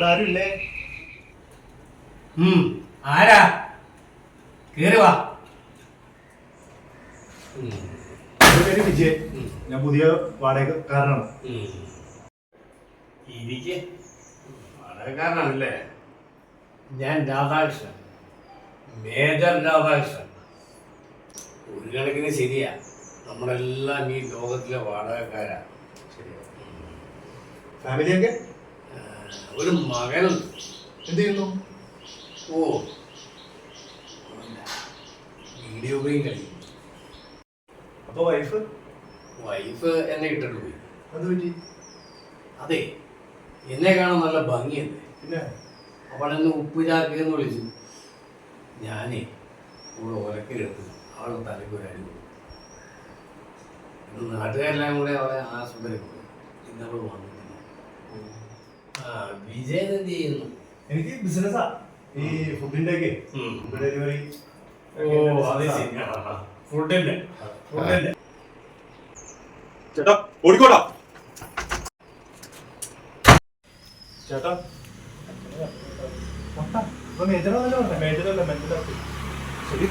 ആരും ഉം, ആരാ? കേറി വാ. പേര് വിജയ് ഞാൻ പുതിയ വാടകക്കാരനാണ് ഉം. വാടകക്കാരനാണല്ലേ ഞാൻ രാധാകൃഷ്ണൻ മേജർ രാധാകൃഷ്ണൻ. ഒരു കണക്കിന് ശരിയാ നമ്മളെല്ലാം ഈ ലോകത്തിലെ വാടകക്കാരാ. ഫാമിലിയൊക്കെ ആ, ഒരു മകൻ എന്ത് ചെയ്യുന്നു ഓ. വീഡിയോ ഗെയിം കളിക്കും അപ്പൊ വൈഫ് വൈഫ് എന്നെ ഇട്ടിട്ട് പോയി അത് പറ്റി അതെ എന്നെ കാണാൻ നല്ല ഭംഗിയല്ലേ പിന്നെ? അവളെന്നെ ഉപ്പുചാക്കി എന്ന് വിളിച്ചു. ഞാനേ അവളെ ഒലക്കലെടുത്ത് അവളെ അടി കൊടുത്തു. നാട്ടുകാരെല്ലാം കൂടെ അവളെ ആശുപത്രി പോയി ഇന്നവൾ വന്നിട്ടില്ല വിജയൻ എന്ത് ചെയ്യുന്നു? എനിക്ക് ബിസിനസ്സാ. ഈ ഫുഡിന്റെ ഒക്കെ. Food delivery. ഓ അതെ ശരി. ഫുഡിന്റെ. ഫുഡിന്റെ. ചേട്ടാ ഓടിക്കോട്ടാ. ചേട്ടാ. മേജറല്ല മേജറല്ല മെന്റൽ ശരി